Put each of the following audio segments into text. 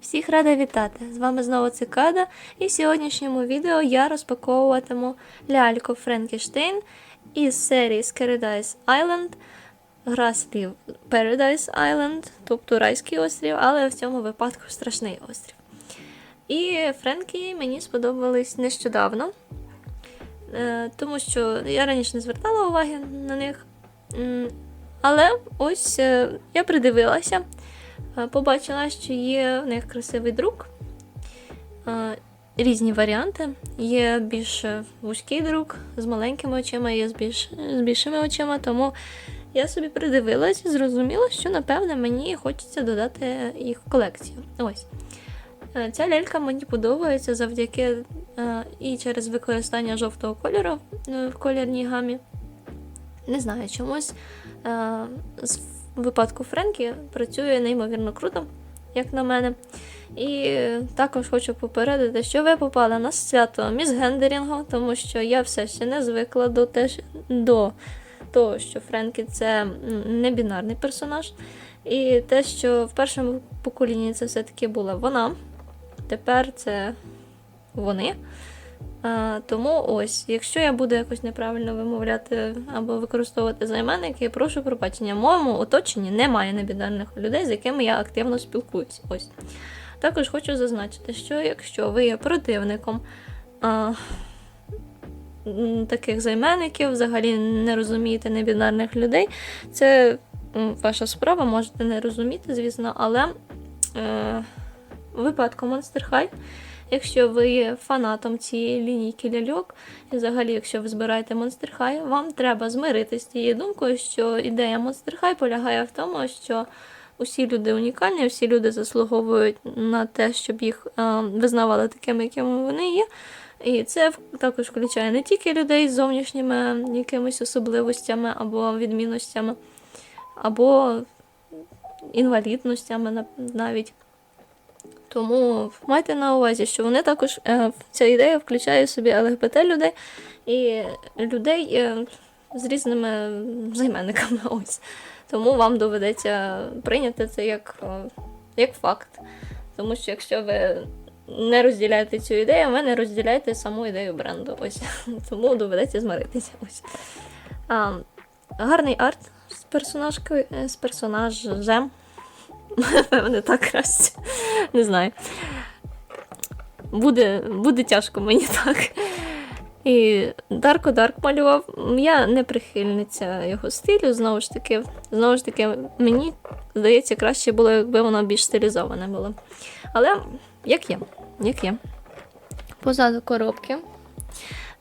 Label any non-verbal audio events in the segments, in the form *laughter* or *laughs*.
Всіх рада вітати! З вами знову Цикада, і в сьогоднішньому відео я розпаковуватиму ляльку Френкіштейн із серії Paradise Island. Гра слів Paradise Island, тобто райський острів, але в цьому випадку страшний острів. І Френкі мені сподобались нещодавно, е, тому що я раніше не звертала уваги на них. Але ось е, я придивилася, побачила, що є в них красивий друк, е, різні варіанти. Є більш е, вузький друк з маленькими очима, є з, більш, з більшими очима, тому я собі придивилась і зрозуміла, що напевне мені хочеться додати їх в колекцію. Ось. Е, Ця лялька мені подобається завдяки е, і через використання жовтого кольору е, в кольорній гамі. Не знаю, чомусь е, в випадку Френкі працює неймовірно круто, як на мене. І е, також хочу попередити, що ви попали на свято мізгендерінгу, тому що я все ще не звикла до, те, до того, що Френкі це не бінарний персонаж. І те, що в першому поколінні це все-таки була вона, тепер це вони. Тому ось, якщо я буду якось неправильно вимовляти або використовувати займенники, я прошу пробачення. В моєму оточенні немає небінарних людей, з якими я активно спілкуюсь. Ось. Також хочу зазначити, що якщо ви є противником а, таких займенників, взагалі не розумієте небінарних людей, це ваша справа, можете не розуміти, звісно, але е, випадку Monster High Якщо ви є фанатом цієї лінійки ляльок, і взагалі, якщо ви збираєте Monster High, вам треба змиритися з тією думкою, що ідея Monster High полягає в тому, що усі люди унікальні, всі люди заслуговують на те, щоб їх е, визнавали такими, якими вони є. І це також включає не тільки людей з зовнішніми якимись особливостями або відмінностями, або інвалідностями навіть. Тому майте на увазі, що вони також е, ця ідея включає в собі ЛГБТ людей і людей е, з різними займенниками. *laughs* Ось. Тому вам доведеться прийняти це як, е, як факт. Тому що якщо ви не розділяєте цю ідею, ви не розділяєте саму ідею бренду. Ось. *laughs* Тому доведеться змиритися. Ось. А, гарний арт з персонажкою, з персонажем. Напевне, так краще. Не знаю. Буде, буде тяжко мені так. І Дарко Дарк малював. Я не прихильниця його стилю, знову ж таки, знову ж таки, мені здається, краще було, якби воно більш стилізоване було. Але як є, як є. Позаду коробки.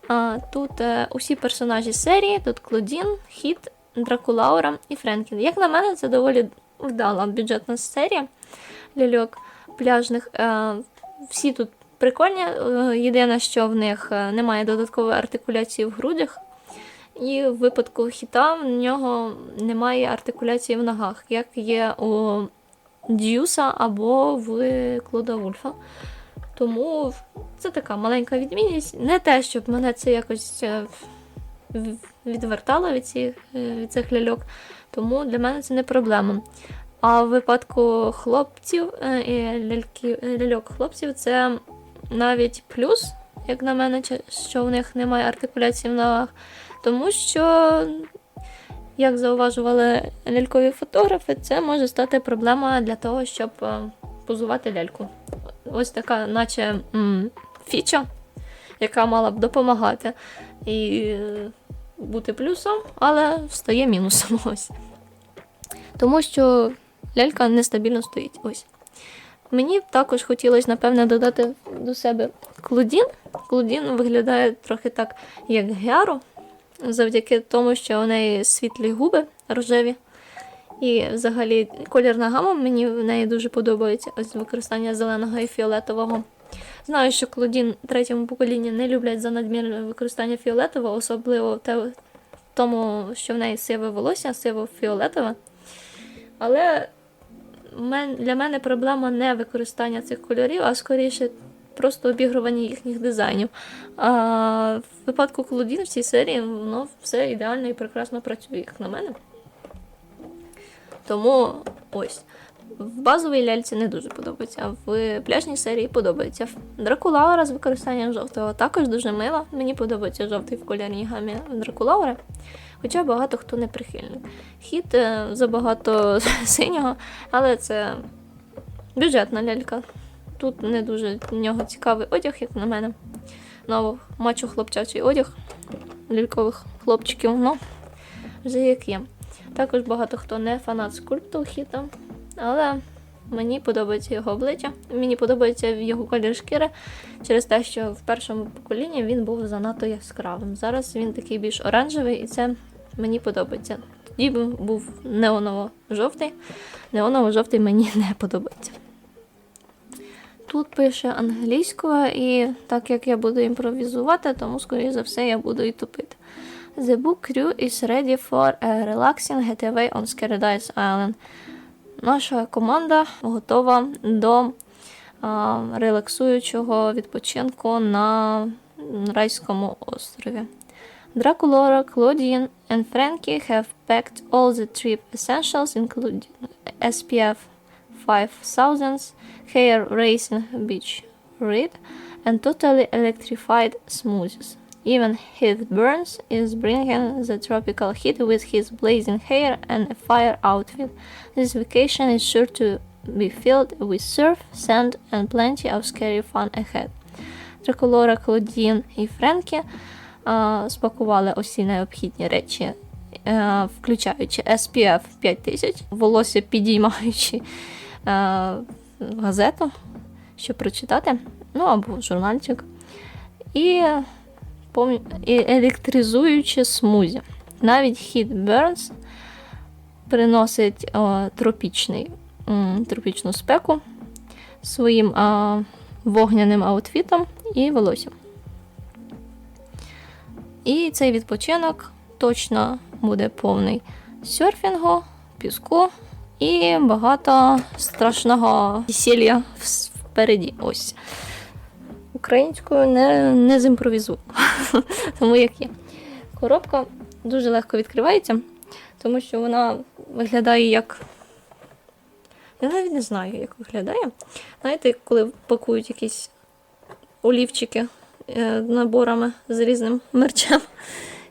А, тут е, усі персонажі серії, тут Клодін, Хіт, Дракулаура і Френкін. Як на мене, це доволі вдала бюджетна серія ляльок пляжних. Е, всі тут прикольні. е, Єдине, що в них е, немає додаткової артикуляції в грудях. І в випадку хіта в нього немає артикуляції в ногах, як є у Д'юса або в Клода Вульфа. Тому це така маленька відмінність. Не те, щоб мене це якось відвертало від цих, від цих ляльок, тому для мене це не проблема. А в випадку хлопців е, і е, ляльок хлопців це навіть плюс, як на мене, що в них немає артикуляції в ногах. Тому що, як зауважували лялькові фотографи, це може стати проблема для того, щоб е, позувати ляльку. Ось така, наче фіча, яка мала б допомагати і бути плюсом, але стає мінусом. *laughs* Ось. Тому що лялька нестабільно стоїть. Ось. Мені також хотілося, напевне, додати до себе клудін. Клудін виглядає трохи так, як гяру, завдяки тому, що у неї світлі губи рожеві. І взагалі колірна гама мені в неї дуже подобається. Ось використання зеленого і фіолетового. Знаю, що клодін третьому поколінні не люблять за надмірне використання фіолетового, особливо те, в тому, що в неї сиве волосся, сиво-фіолетове. Але для мене проблема не використання цих кольорів, а скоріше просто обігрування їхніх дизайнів. А в випадку Клодін в цій серії воно все ідеально і прекрасно працює, як на мене. Тому ось. В базовій ляльці не дуже подобається, а в пляжній серії подобається. Дракулаура з використанням жовтого також дуже мила. Мені подобається жовтий в кольорній гамі Дракулаури, хоча багато хто не прихильний. Хід е, забагато *laughs* синього, але це бюджетна лялька. Тут не дуже в нього цікавий одяг, як на мене. Новий мачо хлопчачий одяг лялькових хлопчиків. Ну, вже як є. Також багато хто не фанат скульпту хіта, але мені подобається його обличчя. Мені подобається його колір шкіри через те, що в першому поколінні він був занадто яскравим. Зараз він такий більш оранжевий, і це мені подобається. Тоді був неоново-жовтий. Неоново-жовтий мені *laughs* не подобається. Тут пише англійською, і так як я буду імпровізувати, тому, скоріше за все, я буду і тупити. The book crew is ready for a relaxing getaway on Scaradise Island. Наша команда готова до релаксуючого відпочинку на райському острові. Draculaura, Claudine and Frankie have packed all the trip essentials, including SPF 5000, hair racing beach read, and totally electrified smoothies. Even Heath Burns is bringing the tropical heat with his blazing hair and a fire outfit. This vacation is sure to be filled with surf, sand, and plenty of scary fun ahead. Триколора, Клодін і Френкі а, спакували усі необхідні речі, е, включаючи SPF 5000, волосся підіймаючи е, газету, щоб прочитати, ну або журнальчик. І електризуюче смузі. Навіть Heat Burns приносить о, тропічний, м, тропічну спеку своїм а, вогняним аутфітом і волоссям. І цей відпочинок точно буде повний серфінгу, піску і багато страшного весілля вс- впереді. Ось. Українською не, не зімпровізую. *laughs* тому як є. Коробка дуже легко відкривається, тому що вона виглядає як. Я навіть не знаю, як виглядає. Знаєте, коли пакують якісь олівчики е, наборами з різним мерчем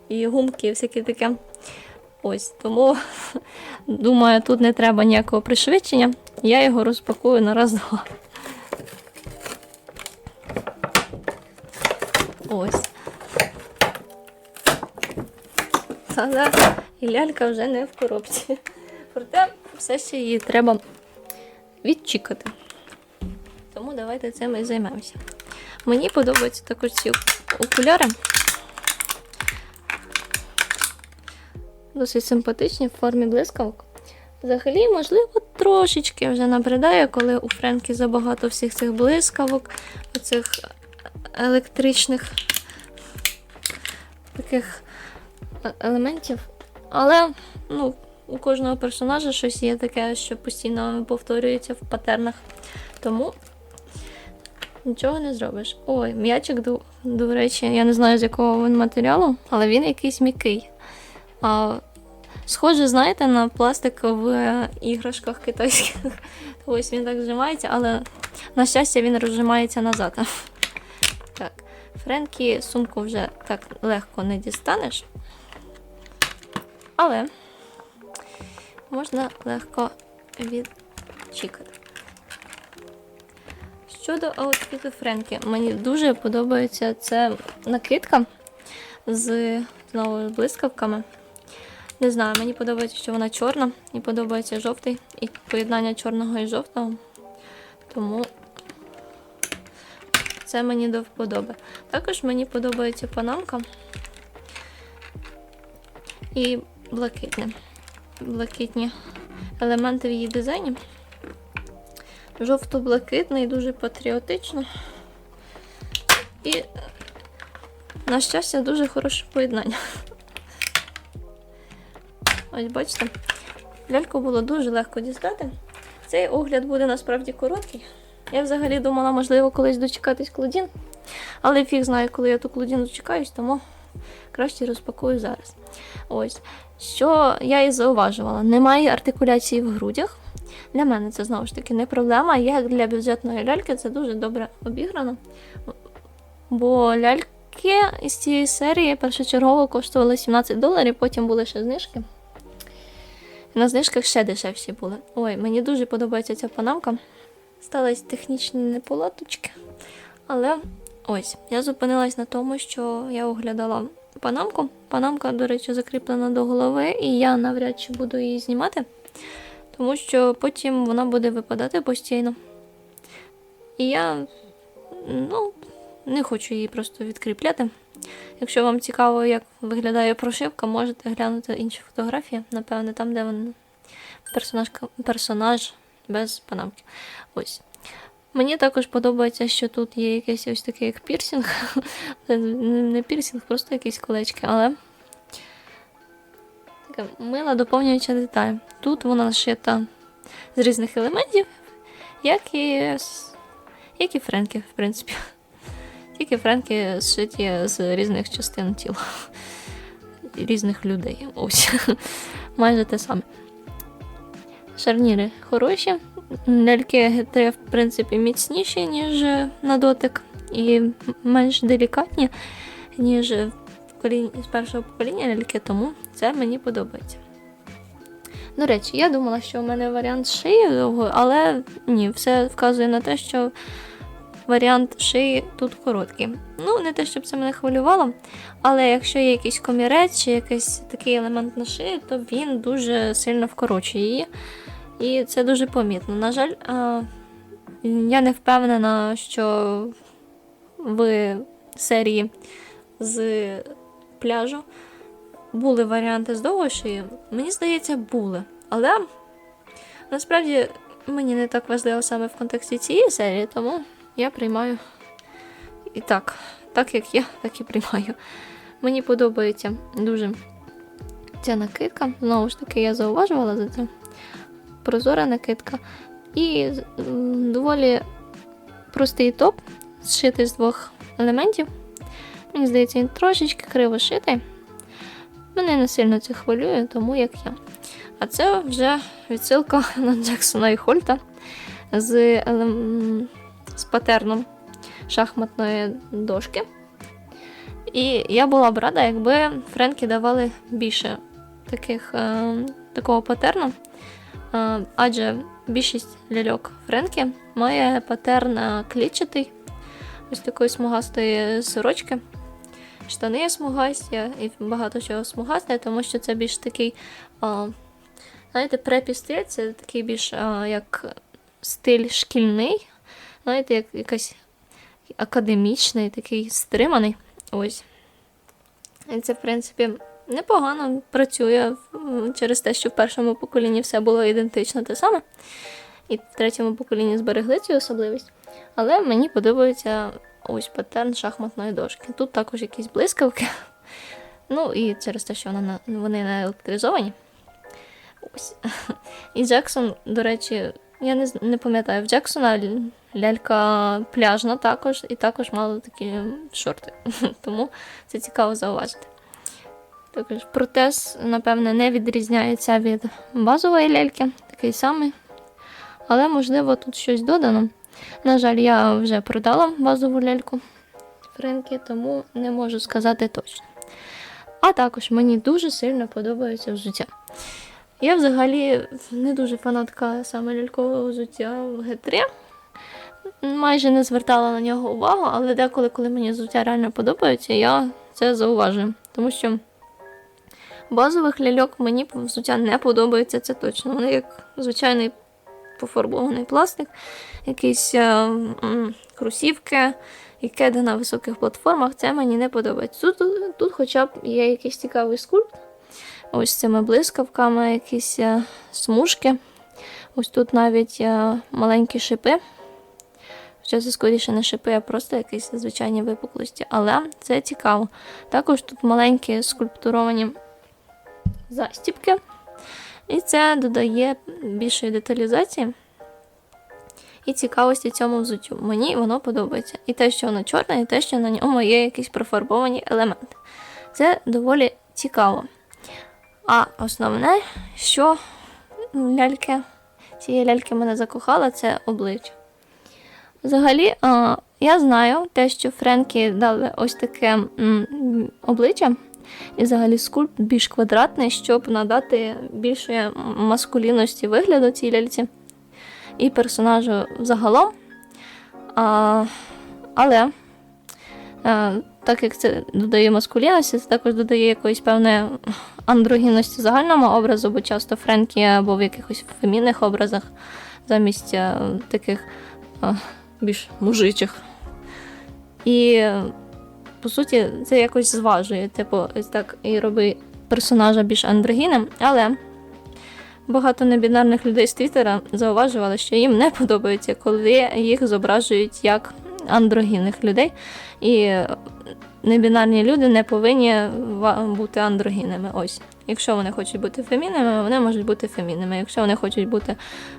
і гумки, і всяке таке. Ось, тому *laughs* думаю, тут не треба ніякого пришвидшення. Я його розпакую на раз-два. Ось. Та-да, і лялька вже не в коробці. Проте все ще її треба відчікати. Тому давайте цим і займемося. Мені подобаються також ці окуляри. Досить симпатичні в формі блискавок. Взагалі, можливо, трошечки вже набридає, коли у Френкі забагато всіх цих блискавок, оцих електричних таких е- елементів. Але ну, у кожного персонажа щось є таке, що постійно повторюється в патернах. Тому нічого не зробиш. Ой, м'ячик, до, до речі, я не знаю, з якого він матеріалу, але він якийсь м'який. А, схоже, знаєте, на пластик в е, іграшках китайських. *laughs* Ось він так зжимається, але на щастя він розжимається назад. Френкі сумку вже так легко не дістанеш. Але можна легко відчікати. Щодо аутфіту Френкі, мені дуже подобається ця накидка з знову блискавками. Не знаю, мені подобається, що вона чорна, і подобається жовтий і поєднання чорного і жовтого. Тому це мені до вподоби. Також мені подобається панамка і блакитне. Блакитні елементи в її дизайні. Жовто-блакитний, дуже патріотично. І, на щастя, дуже хороше поєднання. Ось бачите, ляльку було дуже легко дістати. Цей огляд буде насправді короткий. Я взагалі думала, можливо, колись дочекатись Клодін. Але фіг знає, коли я ту Клодін дочекаюсь, тому краще розпакую зараз. Ось. що я і зауважувала, немає артикуляції в грудях. Для мене це знову ж таки не проблема. Як для бюджетної ляльки це дуже добре обіграно. Бо ляльки із цієї серії першочергово коштували 17 доларів, потім були ще знижки. На знижках ще дешевші були. Ой, мені дуже подобається ця панамка. Стались технічні неполадочки. Але ось, я зупинилась на тому, що я оглядала панамку. Панамка, до речі, закріплена до голови, і я навряд чи буду її знімати, тому що потім вона буде випадати постійно. І я ну, не хочу її просто відкріпляти. Якщо вам цікаво, як виглядає прошивка, можете глянути інші фотографії, напевне, там, де він персонаж, персонаж без панамки. Ось. Мені також подобається, що тут є якийсь ось такий як пірсінг. *laughs* Не пірсінг, просто якісь колечки, але така мила доповнююча деталь. Тут вона шита з різних елементів, як і, як і Френки, в принципі. *laughs* Тільки Френки зшиті з різних частин тіла. *laughs* Різних людей. Ось. Майже те саме. Шарніри хороші. Ляльки ГТ, в принципі, міцніші, ніж на дотик, і менш делікатні, ніж в поколінні, з першого покоління ляльки, тому це мені подобається. До речі, я думала, що у мене варіант шиї довгої, але ні, все вказує на те, що варіант шиї тут короткий. Ну, не те, щоб це мене хвилювало, але якщо є якийсь комірець чи якийсь такий елемент на шиї, то він дуже сильно вкорочує її. І це дуже помітно. На жаль, я не впевнена, що в серії з пляжу були варіанти з довгою. Мені здається, були. Але насправді мені не так важливо саме в контексті цієї серії, тому я приймаю і так, так як є, так і приймаю. Мені подобається дуже ця накидка. Знову ж таки, я зауважувала за це. Прозора накидка. І доволі простий топ, зшитий з двох елементів. Мені здається, він трошечки криво шитий. Мене не сильно це хвилює, тому як я. А це вже відсилка *laughs* на Джексона і Хольта з, з патерном шахматної дошки. І я була б рада, якби Френкі давали більше таких, е, такого патерну. Е, адже більшість ляльок Френкі має патерн е, клітчатий, ось такої смугастої сорочки. Штани є смугасті і багато чого смугасте, тому що це більш такий, а, знаєте, препістиль, це такий більш а, як стиль шкільний, знаєте, як якийсь академічний, такий стриманий. Ось. І це, в принципі, непогано працює через те, що в першому поколінні все було ідентично те саме. І в третьому поколінні зберегли цю особливість. Але мені подобається ось патерн шахматної дошки. Тут також якісь блискавки. Ну і через те, що вона на- вони не електризовані. Ось. І Джексон, до речі, я не, не пам'ятаю, в Джексона лялька пляжна також, і також мала такі шорти. *laughs* Тому це цікаво зауважити. Також протез, напевне, не відрізняється від базової ляльки, такий самий. Але, можливо, тут щось додано. На жаль, я вже продала базову ляльку Френкі, тому не можу сказати точно. А також мені дуже сильно подобається взуття. Я взагалі не дуже фанатка саме лялькового взуття в Г3. Майже не звертала на нього увагу, але деколи, коли мені взуття реально подобається, я це зауважую. Тому що базових ляльок мені взуття не подобається, це точно. Вони як звичайний пофарбований пластик, якісь е, м, кросівки, і кеди на високих платформах, це мені не подобається. Тут, тут хоча б є якийсь цікавий скульпт. Ось цими блискавками, якісь е, смужки. Ось тут навіть е, маленькі шипи. Хоча це скоріше не шипи, а просто якісь звичайні випуклості. Але це цікаво. Також тут маленькі скульптуровані застібки. І це додає більшої деталізації і цікавості цьому взуттю. Мені воно подобається. І те, що воно чорне, і те, що на ньому є якісь профарбовані елементи. Це доволі цікаво. А основне, що ляльки, цієї ляльки мене закохала, це обличчя. Взагалі, я знаю те, що Френкі дали ось таке обличчя, і взагалі скульпт більш квадратний, щоб надати більше маскулінності вигляду цій ляльці і персонажу загалом. А, але е, так як це додає маскулінності, це також додає якоїсь певної андрогінності загальному образу, бо часто Френкі або в якихось фемінних образах замість е, таких е, більш мужичих. І по суті, це якось зважує, типу, ось так і робить персонажа більш андрогінним, але багато небінарних людей з Твіттера зауважували, що їм не подобається, коли їх зображують як андрогінних людей. І небінарні люди не повинні бути андрогінними. Ось. Якщо вони хочуть бути фемінними, вони можуть бути фемінними. Якщо вони хочуть бути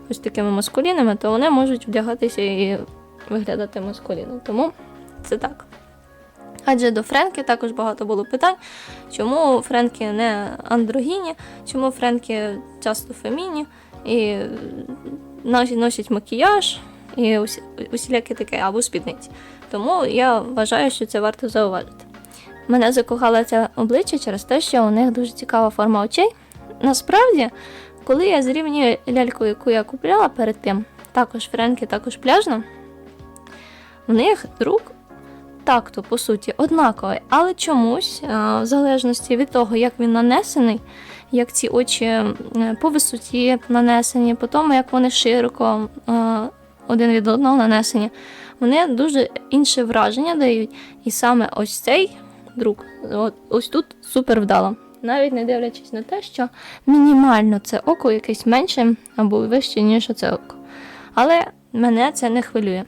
ось такими маскулінними, то вони можуть вдягатися і виглядати маскуліно. Тому це так. Адже до Френки також багато було питань, чому Френки не андрогіні, чому Френки часто феміні і носять, макіяж і усі, усіляке таке або спідниці. Тому я вважаю, що це варто зауважити. Мене закохало це обличчя через те, що у них дуже цікава форма очей. Насправді, коли я зрівнюю ляльку, яку я купляла перед тим, також Френки, також пляжна, в них друк так-то, по суті, однаковий, але чомусь, е, в залежності від того, як він нанесений, як ці очі е, по висоті нанесені, по тому, як вони широко е, один від одного нанесені, вони дуже інше враження дають. І саме ось цей друк, от, ось тут супер вдало. Навіть не дивлячись на те, що мінімально це око якесь менше або вище, ніж це око. Але мене це не хвилює.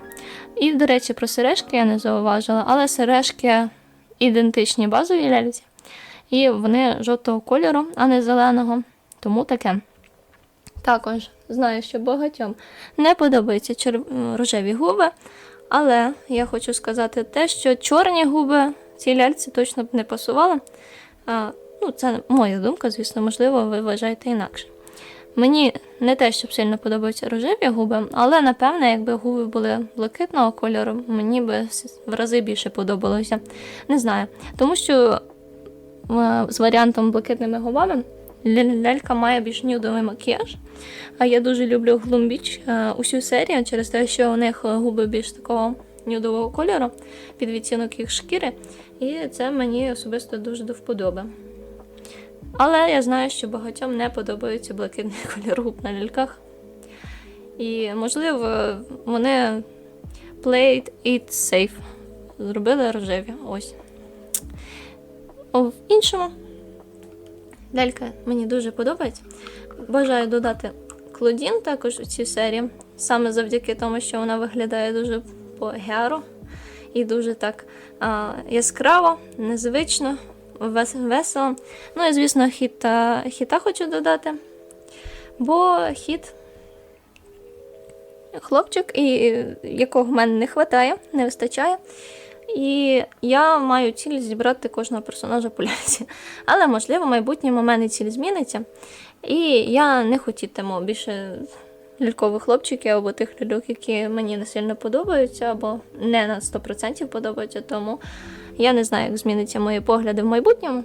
І, до речі, про сережки я не зауважила, але сережки ідентичні базовій ляльці. І вони жовтого кольору, а не зеленого. Тому таке. Також знаю, що багатьом не подобаються чер- рожеві губи, але я хочу сказати те, що чорні губи цій ляльці точно б не пасували. А, ну, це моя думка, звісно, можливо, ви вважаєте інакше. Мені не те, щоб сильно подобаються рожеві губи, але напевне, якби губи були блакитного кольору, мені би в рази більше подобалося. Не знаю. Тому що е, з варіантом блакитними губами лялька має більш нюдовий макіяж. А я дуже люблю Глумбіч усю серію через те, що у них е, губи більш такого нюдового кольору під відтінок їх шкіри. І це мені особисто дуже до вподоби. Але я знаю, що багатьом не подобається блакитний *laughs* колір губ на ляльках. І, можливо, вони played it safe. Зробили рожеві. Ось. О, в іншому, лялька мені дуже подобається. Бажаю додати Клодін також у цій серії. Саме завдяки тому, що вона виглядає дуже по геару і дуже так а, яскраво, незвично, весело. Ну і, звісно, хіта, хіта хочу додати. Бо хіт хлопчик, і, якого в мене не вистачає, не вистачає. І я маю ціль зібрати кожного персонажа по ляльці. Але, можливо, в майбутньому в мене ціль зміниться. І я не хотітиму більше лялькових хлопчиків або тих ляльок, які мені не сильно подобаються, або не на 100% подобаються. Тому я не знаю, як зміниться мої погляди в майбутньому.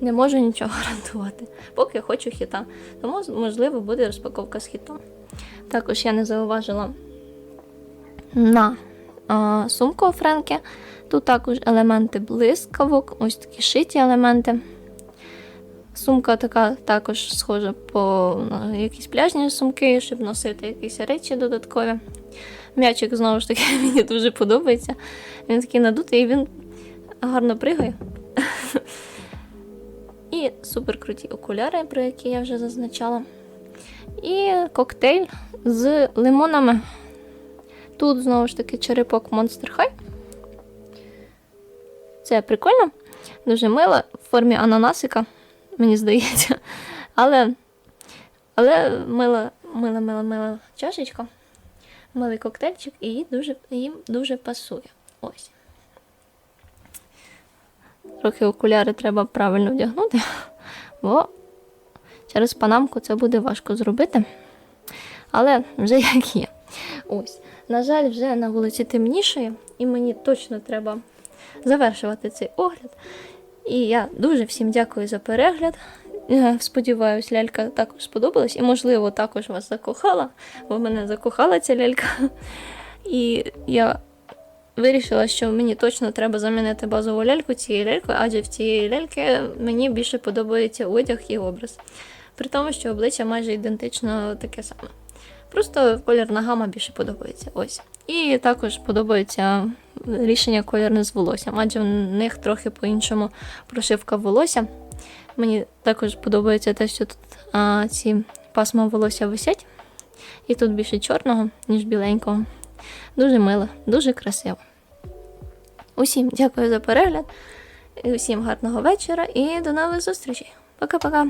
Не можу нічого *laughs* гарантувати, поки хочу хіта. Тому, можливо, буде розпаковка з хітом. Також я не зауважила на а, сумку у Френки. Тут також елементи блискавок, ось такі шиті елементи. Сумка така також схожа по якісь пляжні сумки, щоб носити якісь речі додаткові. М'ячик, знову ж таки, *laughs* мені дуже подобається. Він такий надутий і він гарно пригає. *laughs* І супер круті окуляри, про які я вже зазначала. І коктейль з лимонами. Тут знову ж таки черепок Monster High. Це прикольно, дуже мило в формі ананасика, мені здається. Але, але мила, мила, мила, мила чашечка, милий коктейльчик, і їй дуже, їм дуже пасує. Ось. Трохи окуляри треба правильно вдягнути, бо Через панамку це буде важко зробити. Але вже як є. Ось. На жаль, вже на вулиці темнішає, і мені точно треба завершувати цей огляд. І я дуже всім дякую за перегляд. Е, Сподіваюсь, лялька також сподобалась і, можливо, також вас закохала, бо мене закохала ця лялька. І я вирішила, що мені точно треба замінити базову ляльку цією лялькою, адже в цієї ляльки мені більше подобається одяг і образ. При тому, що обличчя майже ідентично таке саме. Просто кольорна гама більше подобається. Ось. І також подобається рішення кольорне з волоссям, адже в них трохи по-іншому прошивка волосся. Мені також подобається те, що тут а, ці пасма волосся висять. І тут більше чорного, ніж біленького. Дуже мило, дуже красиво. Усім дякую за перегляд, усім гарного вечора і до нових зустрічей. Пока-пока.